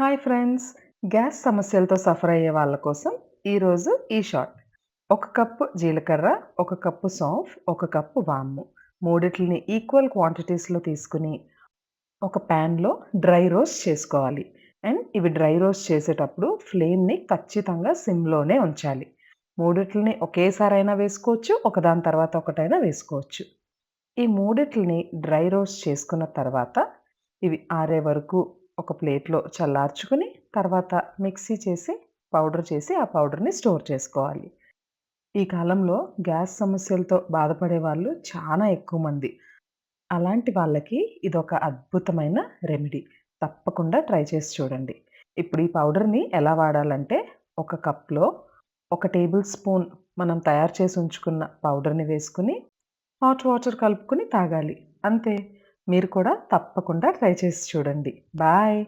Hi friends. Gas సమస్యలతో suffer అయ్యే వాళ్ళ కోసం ఈరోజు ఈ షార్ట్ ఒక కప్పు జీలకర్ర ఒక కప్పు సాఫ్ ఒక కప్పు వాము. మూడిటిని ఈక్వల్ క్వాంటిటీస్లో తీసుకుని ఒక ప్యాన్లో డ్రై రోస్ట్ చేసుకోవాలి. అండ్ ఇవి డ్రై రోస్ట్ చేసేటప్పుడు ఫ్లేమ్ని ఖచ్చితంగా సిమ్లోనే ఉంచాలి. మూడిటిని ఒకేసారైనా వేసుకోవచ్చు ఒకదాని తర్వాత ఒకటైనా వేసుకోవచ్చు. ఈ మూడిటిని డ్రై రోస్ట్ చేసుకున్న తర్వాత ఇవి ఆరే వరకు ఒక ప్లేట్లో చల్లార్చుకుని తర్వాత మిక్సీ చేసి పౌడర్ చేసి ఆ పౌడర్ని స్టోర్ చేసుకోవాలి. ఈ కాలంలో గ్యాస్ సమస్యలతో బాధపడే వాళ్ళు చాలా ఎక్కువ మంది. అలాంటి వాళ్ళకి ఇదొక అద్భుతమైన రెమెడీ. తప్పకుండా ట్రై చేసి చూడండి. ఇప్పుడు ఈ పౌడర్ని ఎలా వాడాలంటే ఒక కప్లో ఒక టేబుల్ స్పూన్ మనం తయారు చేసి ఉంచుకున్న పౌడర్ని వేసుకుని హాట్ వాటర్ కలుపుకొని తాగాలి. అంతే. మీరు కూడా తప్పకుండా ట్రై చేసి చూడండి. బాయ్.